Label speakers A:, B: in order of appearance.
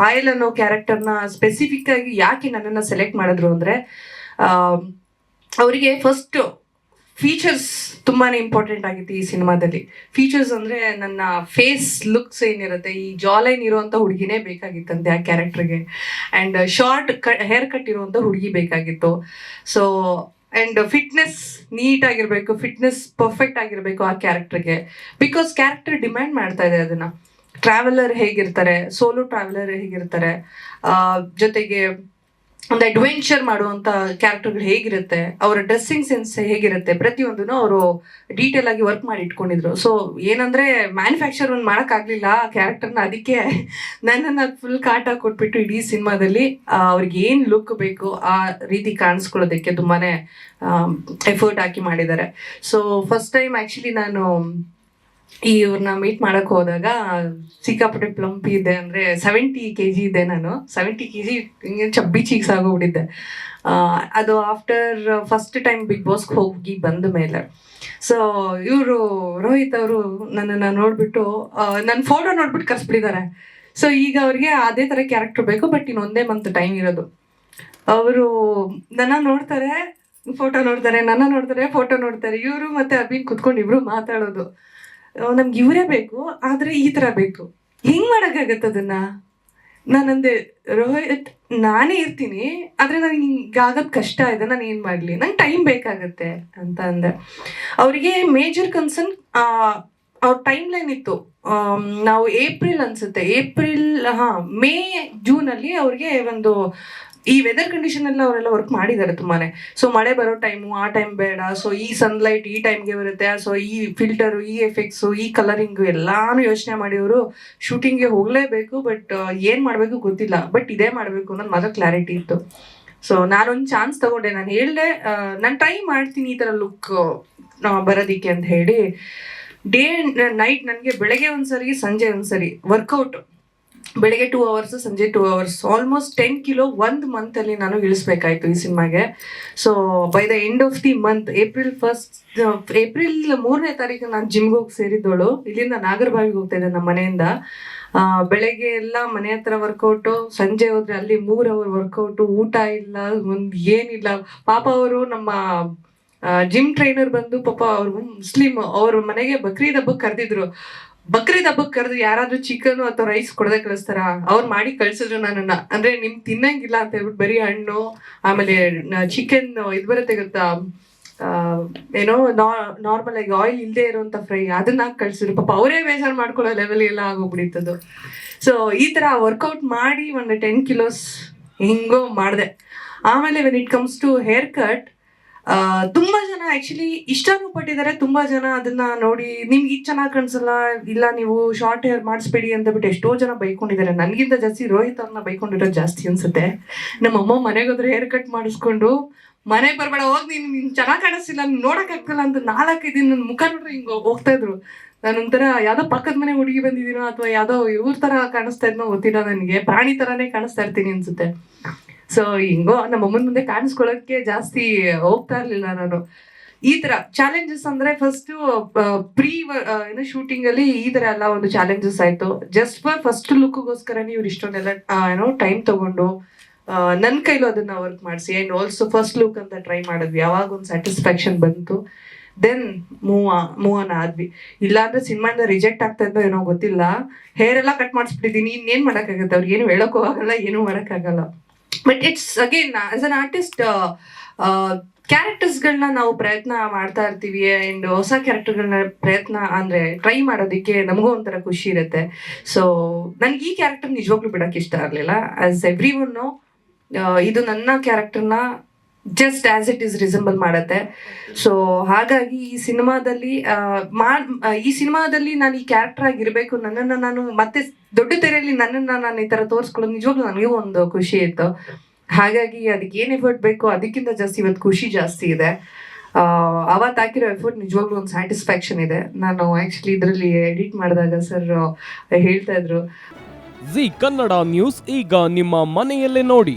A: ಪಾಯಲ್ ಅನ್ನೋ ಕ್ಯಾರೆಕ್ಟರ್ನ ಸ್ಪೆಸಿಫಿಕ್ ಆಗಿ ಯಾಕೆ ನನ್ನನ್ನು ಸೆಲೆಕ್ಟ್ ಮಾಡಿದ್ರು ಅಂದರೆ ಅವರಿಗೆ ಫಸ್ಟ್ ಫೀಚರ್ಸ್ ತುಂಬಾ ಇಂಪಾರ್ಟೆಂಟ್ ಆಗಿತ್ತು ಈ ಸಿನಿಮಾದಲ್ಲಿ. ಫೀಚರ್ಸ್ ಅಂದ್ರೆ ನನ್ನ ಫೇಸ್ ಲುಕ್ಸ್ ಏನಿರುತ್ತೆ, ಈ ಜಾಲೈನ್ ಇರುವಂತ ಹುಡುಗಿನೇ ಬೇಕಾಗಿತ್ತಂತೆ ಆ ಕ್ಯಾರೆಕ್ಟರ್ಗೆ ಅಂಡ್ ಶಾರ್ಟ್ ಹೇರ್ ಕಟ್ ಇರುವಂತ ಹುಡುಗಿ ಬೇಕಾಗಿತ್ತು. ಸೊ ಅಂಡ್ ಫಿಟ್ನೆಸ್ ನೀಟ್ ಆಗಿರ್ಬೇಕು ಫಿಟ್ನೆಸ್ ಪರ್ಫೆಕ್ಟ್ ಆಗಿರಬೇಕು ಆ ಕ್ಯಾರೆಕ್ಟರ್ಗೆ ಬಿಕಾಸ್ ಕ್ಯಾರೆಕ್ಟರ್ ಡಿಮ್ಯಾಂಡ್ ಮಾಡ್ತಾ ಇದೆ ಅದನ್ನ. ಟ್ರಾವೆಲರ್ ಹೇಗಿರ್ತಾರೆ ಸೋಲೋ ಟ್ರಾವೆಲರ್ ಹೇಗಿರ್ತಾರೆ ಜೊತೆಗೆ ಒಂದು ಅಡ್ವೆಂಚರ್ ಮಾಡುವಂತ ಕ್ಯಾರೆಕ್ಟರ್ಗಳು ಹೇಗಿರುತ್ತೆ, ಅವರ ಡ್ರೆಸ್ಸಿಂಗ್ ಸೆನ್ಸ್ ಹೇಗಿರುತ್ತೆ, ಪ್ರತಿಯೊಂದನ್ನು ಅವರು ಡೀಟೇಲ್ ಆಗಿ ವರ್ಕ್ ಮಾಡಿ ಇಟ್ಕೊಂಡಿದ್ರು. ಸೊ ಏನಂದ್ರೆ ಮ್ಯಾನುಫ್ಯಾಕ್ಚರ್ ಒಂದು ಮಾಡೋಕ್ಕಾಗಲಿಲ್ಲ, ಆ ಕ್ಯಾರೆಕ್ಟರ್ನ ಅದಕ್ಕೆ ನನ್ನನ್ನು ಫುಲ್ ಕಾಟ ಕೊಟ್ಬಿಟ್ಟು ಇಡೀ ಸಿನಿಮಾದಲ್ಲಿ ಅವ್ರಿಗೆ ಏನು ಲುಕ್ ಬೇಕು ಆ ರೀತಿ ಕಾಣಿಸ್ಕೊಳ್ಳೋದಕ್ಕೆ ತುಂಬಾನೇ ಎಫರ್ಟ್ ಹಾಕಿ ಮಾಡಿದ್ದಾರೆ. ಸೊ ಫಸ್ಟ್ ಟೈಮ್ ಆ್ಯಕ್ಚುಲಿ ನಾನು ಈ ಇವ್ರನ್ನ ಮೀಟ್ ಮಾಡಕ್ ಹೋದಾಗ ಸಿಕ್ಕಾಪಟ್ಟೆ ಪ್ಲಂಪ್ ಇದೆ ಅಂದ್ರೆ ಸೆವೆಂಟಿ ಕೆ ಜಿ ಇದೆ ನಾನು. ಸೆವೆಂಟಿ ಕೆ ಜಿ ಹಿಂಗೆ ಚಬ್ಬಿ ಚೀಕ್ಸ್ ಆಗೋಗ್ಬಿಟ್ಟಿದ್ದೆ ಅದು ಆಫ್ಟರ್ ಫಸ್ಟ್ ಟೈಮ್ ಬಿಗ್ ಬಾಸ್ಗೆ ಹೋಗಿ ಬಂದ ಮೇಲೆ. ಸೊ ಇವರು ರೋಹಿತ್ ಅವರು ನನ್ನನ್ನು ನೋಡ್ಬಿಟ್ಟು ನನ್ನ ಫೋಟೋ ನೋಡ್ಬಿಟ್ಟು ಕರ್ಸ್ಬಿಟ್ಟಿದ್ದಾರೆ. ಸೊ ಈಗ ಅವ್ರಿಗೆ ಅದೇ ಥರ ಕ್ಯಾರೆಕ್ಟರ್ ಬೇಕು ಬಟ್ ಇನ್ನೊಂದೇ ಮಂತ್ ಟೈಮ್ ಇರೋದು. ಅವರು ನನ್ನ ನೋಡ್ತಾರೆ ಫೋಟೋ ನೋಡ್ತಾರೆ, ನನ್ನ ನೋಡ್ತಾರೆ ಫೋಟೋ ನೋಡ್ತಾರೆ. ಇವರು ಮತ್ತೆ ಅಭಿನ್ ಕುತ್ಕೊಂಡು ಇಬ್ರು ಮಾತಾಡೋದು. ನಮ್ಗೆ ಇವರೇ ಬೇಕು, ಆದರೆ ಈ ಥರ ಬೇಕು. ಹೆಂಗ್ ಮಾಡೋಕ್ಕಾಗತ್ತೆ ಅದನ್ನ? ನಾನಂದೆ ರೋಹಿತ್, ನಾನೇ ಇರ್ತೀನಿ, ಆದ್ರೆ ನನಗೆ ಹಿಂಗಾಗದ್ ಕಷ್ಟ ಇದೆ, ನಾನು ಏನು ಮಾಡ್ಲಿ? ನಂಗೆ ಟೈಮ್ ಬೇಕಾಗತ್ತೆ ಅಂತ ಅಂದೆ. ಅವರಿಗೆ ಮೇಜರ್ ಕನ್ಸರ್ನ್ ಅವ್ರ ಟೈಮ್ ಲೈನ್ ಇತ್ತು ನಾವು ಏಪ್ರಿಲ್ ಅನ್ಸುತ್ತೆ. ಏಪ್ರಿಲ್, ಹಾ, ಮೇ ಜೂನ್ ಅಲ್ಲಿ ಅವ್ರಿಗೆ ಒಂದು ಈ ವೆದರ್ ಕಂಡೀಷನ್ ಎಲ್ಲ ಅವರೆಲ್ಲ ವರ್ಕ್ ಮಾಡಿದ್ದಾರೆ ತುಂಬಾನೇ. ಸೊ ಮಳೆ ಬರೋ ಟೈಮು ಆ ಟೈಮ್ ಬೇಡ. ಸೊ ಈ ಸನ್ಲೈಟ್ ಈ ಟೈಮ್ಗೆ ಬರುತ್ತೆ. ಸೊ ಈ ಫಿಲ್ಟರ್ ಈ ಎಫೆಕ್ಟ್ಸು ಈ ಕಲರಿಂಗ್ ಎಲ್ಲಾನು ಯೋಚನೆ ಮಾಡಿ ಅವರು ಶೂಟಿಂಗ್ಗೆ ಹೋಗಲೇಬೇಕು. ಬಟ್ ಏನು ಮಾಡಬೇಕು ಗೊತ್ತಿಲ್ಲ. ಬಟ್ ಇದೇ ಮಾಡಬೇಕು ಅನ್ನೋದು ಮಾತ್ರ ಕ್ಲಾರಿಟಿ ಇತ್ತು. ಸೊ ನಾನೊಂದು ಚಾನ್ಸ್ ತಗೊಂಡೆ. ನಾನು ಹೇಳಿದೆ ನಾನು ಟ್ರೈ ಮಾಡ್ತೀನಿ ಈ ಥರ ಲುಕ್ ಬರೋದಿಕ್ಕೆ ಅಂತ ಹೇಳಿ. ಡೇ, ನೈಟ್ ನನಗೆ ಬೆಳಗ್ಗೆ ಒಂದ್ಸರಿ, ಸಂಜೆ ಒಂದ್ಸರಿ ವರ್ಕೌಟ್ ಬೆಳಗ್ಗೆ ಟೂ ಅವರ್ಸ್ ಸಂಜೆ two hours almost ten kilo ಒಂದು ಮಂತಲ್ಲಿ ನಾನು ಇಳಿಸ್ಬೇಕಾಯ್ತು ಈ ಸಿನಿಮಾಗೆ. So by the end of the month April first April ಮೂರನೇ ತಾರೀಕು ನಾನು ಜಿಮ್ಗೆ ಹೋಗಿ ಸೇರಿದ್ದವಳು. ಇಲ್ಲಿಂದ ನಾಗರಬಾವಿಗೆ ಹೋಗ್ತಾ ಇದ್ದೆ ನಮ್ಮ ಮನೆಯಿಂದ. ಬೆಳಗ್ಗೆ ಎಲ್ಲ ಮನೆ ಹತ್ರ ವರ್ಕೌಟು ಸಂಜೆ ಹೋದ್ರೆ ಅಲ್ಲಿ ಮೂರ್ ಅವರ್ ವರ್ಕೌಟು ಊಟ ಇಲ್ಲ, ಒಂದ್ ಏನಿಲ್ಲ. ಪಾಪ ಅವರು ನಮ್ಮ ಜಿಮ್ ಟ್ರೈನರ್ ಬಂದು ಪಾಪ ಅವ್ರು ಮುಸ್ಲಿಂ ಅವ್ರ ಮನೆಗೆ ಬಕ್ರೀದ್ ಹಬ್ಬಕ್ಕೆ ಕರೆದಿದ್ರು. ಬಕ್ರೀದ್ ಹಬ್ಬಕ್ಕೆ ಕರೆದು ಯಾರಾದ್ರೂ ಚಿಕನ್ ಅಥವಾ ರೈಸ್ ಕೊಡದೆ ಕಳಿಸ್ತಾರ? ಅವ್ರು ಮಾಡಿ ಕಳ್ಸಿದ್ರು ನನ್ನನ್ನ. ಅಂದ್ರೆ ನಿಮ್ ತಿನ್ನಂಗಿಲ್ಲ ಅಂತ ಹೇಳ್ಬಿಟ್ಟು ಬರೀ ಹಣ್ಣು, ಆಮೇಲೆ ಚಿಕನ್ ಇದು ಬರುತ್ತೆ ಗೊತ್ತಾ? ಏನೋ ನಾರ್ಮಲ್ ಆಗಿ ಆಯಿಲ್ ಇಲ್ಲದೆ ಇರುವಂತ ಫ್ರೈ ಅದನ್ನ ಕಳ್ಸಿದ್ರು. ಪಾಪ ಅವರೇ ಬೇಜಾರು ಮಾಡ್ಕೊಳ್ಳೋ ಲೆವೆಲ್ ಎಲ್ಲ ಆಗೋಗ್ಬಿಡಿತ್ತದು ಸೊ ಈ ತರ ವರ್ಕೌಟ್ ಮಾಡಿ ಒಂದು ಟೆನ್ ಕಿಲೋಸ್ ಹಿಂಗೋ ಮಾಡಿದೆ. ಆಮೇಲೆ when it comes to hair cut ತುಂಬಾ ಜನ ಆಕ್ಚುಲಿ ಇಷ್ಟನೂ ಪಟ್ಟಿದ್ದಾರೆ. ತುಂಬಾ ಜನ ಅದನ್ನ ನೋಡಿ ನಿಮ್ಗೆ ಇದು ಚೆನ್ನಾಗಿ ಕಾಣಿಸಲ್ಲ, ಇಲ್ಲ ನೀವು ಶಾರ್ಟ್ ಹೇರ್ ಮಾಡಿಸ್ಬೇಡಿ ಅಂತ ಬಿಟ್ಟು ಎಷ್ಟೋ ಜನ ಬೈಕೊಂಡಿದ್ದಾರೆ. ನನಗಿಂತ ಜಾಸ್ತಿ ರೋಹಿತ್ ಅವ್ರನ್ನ ಬೈಕೊಂಡಿರೋದು ಜಾಸ್ತಿ ಅನ್ಸುತ್ತೆ. ನಮ್ಮ ಅಮ್ಮ ಮನೆಗೆ ಹೋದ್ರೆ ಹೇರ್ ಕಟ್ ಮಾಡಿಸ್ಕೊಂಡು ಮನೆಗೆ ಬರ್ಬೇಡ, ಹೋಗಿ ನೀನು ನೀನು ಚೆನ್ನಾಗಿ ಕಾಣಿಸ್ತಿಲ್ಲ ನೋಡಕ್ ಆಗ್ತಿಲ್ಲ ಅಂತ ನಾಲ್ಕೈದು ದಿನ ನನ್ನ ಮುಖ ನೋಡ್ರಿ ಹಿಂಗೆ ಹೋಗ್ತಾ ಇದ್ರು. ನಾನೊಂಥರ ಯಾವ್ದೋ ಪಕ್ಕದ ಮನೆ ಹುಡುಗಿ ಬಂದಿದ್ದೀನೋ ಅಥವಾ ಯಾವ್ದೋ ಇವ್ರ ತರ ಕಾಣಿಸ್ತಾ ಇದ್ನೋ ಗೊತ್ತಿಲ್ಲ ನನಗೆ. ಪ್ರಾಣಿ ತರಾನೇ ಕಾಣಿಸ್ತಾ ಇರ್ತೀನಿ ಅನ್ಸುತ್ತೆ. ಸೊ ಹಿಂಗೋ, ನಮ್ಮ ಅಮ್ಮನ ಮುಂದೆ ಕಾಣಿಸ್ಕೊಳ್ಳೋಕೆ ಜಾಸ್ತಿ ಹೋಗ್ತಾ ಇರ್ಲಿಲ್ಲ ನಾನು. ಈ ತರ ಚಾಲೆಂಜಸ್ ಅಂದ್ರೆ ಫಸ್ಟ್ ಪ್ರೀ ಏನೋ ಶೂಟಿಂಗ್ ಅಲ್ಲಿ ಈ ತರ ಎಲ್ಲ ಒಂದು ಚಾಲೆಂಜಸ್ ಆಯ್ತು. ಜಸ್ಟ್ ಫಾರ್ ಫಸ್ಟ್ ಲುಕ್ಗೋಸ್ಕರನೇ ಇವ್ರು ಇಷ್ಟೊಂದೆಲ್ಲ ಏನೋ ಟೈಮ್ ತಗೊಂಡು ನನ್ನ ಕೈಲೂ ಅದನ್ನ ವರ್ಕ್ ಮಾಡಿಸಿ. ಅಂಡ್ ಆಲ್ಸೋ ಫಸ್ಟ್ ಲುಕ್ ಅಂತ ಟ್ರೈ ಮಾಡಿದ್ವಿ. ಯಾವಾಗ ಒಂದು ಸ್ಯಾಟಿಸ್ಫ್ಯಾಕ್ಷನ್ ಬಂತು. ದೆನ್ ಮೂವ ಆನ್ ಆದ್ವಿ. ಇಲ್ಲಾಂದ್ರೆ ಸಿನಿಮಾಯಿಂದ ರಿಜೆಕ್ಟ್ ಆಗ್ತಾ ಏನೋ ಗೊತ್ತಿಲ್ಲ. ಹೇರ್ ಎಲ್ಲ ಕಟ್ ಮಾಡಿಸ್ಬಿಟ್ಟಿದ್ದೀನಿ. ಇನ್ನೇನ್ ಮಾಡೋಕ್ಕಾಗುತ್ತೆ? ಅವ್ರಿಗೆ ಏನು ಹೇಳೋಕ್ಕೂ ಆಗಲ್ಲ, ಏನೂ ಮಾಡಕ್ಕಾಗಲ್ಲ. But it's again as an artist ಕ್ಯಾರೆಕ್ಟರ್ಸ್ಗಳನ್ನ ನಾವು ಪ್ರಯತ್ನ ಮಾಡ್ತಾ ಇರ್ತೀವಿ ಅಂಡ್ ಹೊಸ ಕ್ಯಾರೆಕ್ಟರ್ಗಳನ್ನ ಪ್ರಯತ್ನ, ಅಂದ್ರೆ ಟ್ರೈ ಮಾಡೋದಕ್ಕೆ ನಮಗೂ ಒಂಥರ ಖುಷಿ ಇರುತ್ತೆ. ಸೊ ನನ್ಗೆ ಈ ಕ್ಯಾರೆಕ್ಟರ್ ನಿಜವಾಗ್ಲೂ ಬಿಡಕ್ಕೆ ಇಷ್ಟ ಆಗಲಿಲ್ಲ. ಆಸ್ ಎವ್ರಿ ಒನ್ ಇದು ನನ್ನ ಕ್ಯಾರೆಕ್ಟರ್ನ just as it is resemble ಮಾಡತ್ತೆ. ಸೊ ಹಾಗಾಗಿ ಈ ಸಿನಿಮಾದಲ್ಲಿ ಈ ಸಿನಿಮಾದಲ್ಲಿ ನಾನು ಈ ಕ್ಯಾರೆಕ್ಟರ್ ಆಗಿರ್ಬೇಕು, ನನ್ನನ್ನು ನಾನು ಮತ್ತೆ ದೊಡ್ಡ ತೆರೆಯಲ್ಲಿ ನನ್ನನ್ನು ನಾನು ಈ ತರ ತೋರಿಸ್ಕೊಳ್ಳೋದು ನಿಜವಾಗ್ಲೂ ನನಗೂ ಒಂದು ಖುಷಿ ಇತ್ತು. ಹಾಗಾಗಿ ಅದಕ್ಕೆ ಏನ್ ಎಫರ್ಟ್ ಬೇಕು ಅದಕ್ಕಿಂತ ಜಾಸ್ತಿ ಇವತ್ತು ಖುಷಿ ಜಾಸ್ತಿ ಇದೆ. ಅವತ್ತು ಹಾಕಿರೋ ಎಫರ್ಟ್ ನಿಜವಾಗ್ಲೂ ಒಂದು ಸ್ಯಾಟಿಸ್ಫ್ಯಾಕ್ಷನ್ ಇದೆ. ನಾನು ಆಕ್ಚುಲಿ ಇದರಲ್ಲಿ ಎಡಿಟ್ ಮಾಡಿದಾಗ ಸರ್ ಹೇಳ್ತಾ ಇದ್ರು.
B: ಜಿ ಕನ್ನಡ ನ್ಯೂಸ್ ಈಗ ನಿಮ್ಮ ಮನೆಯಲ್ಲೇ ನೋಡಿ.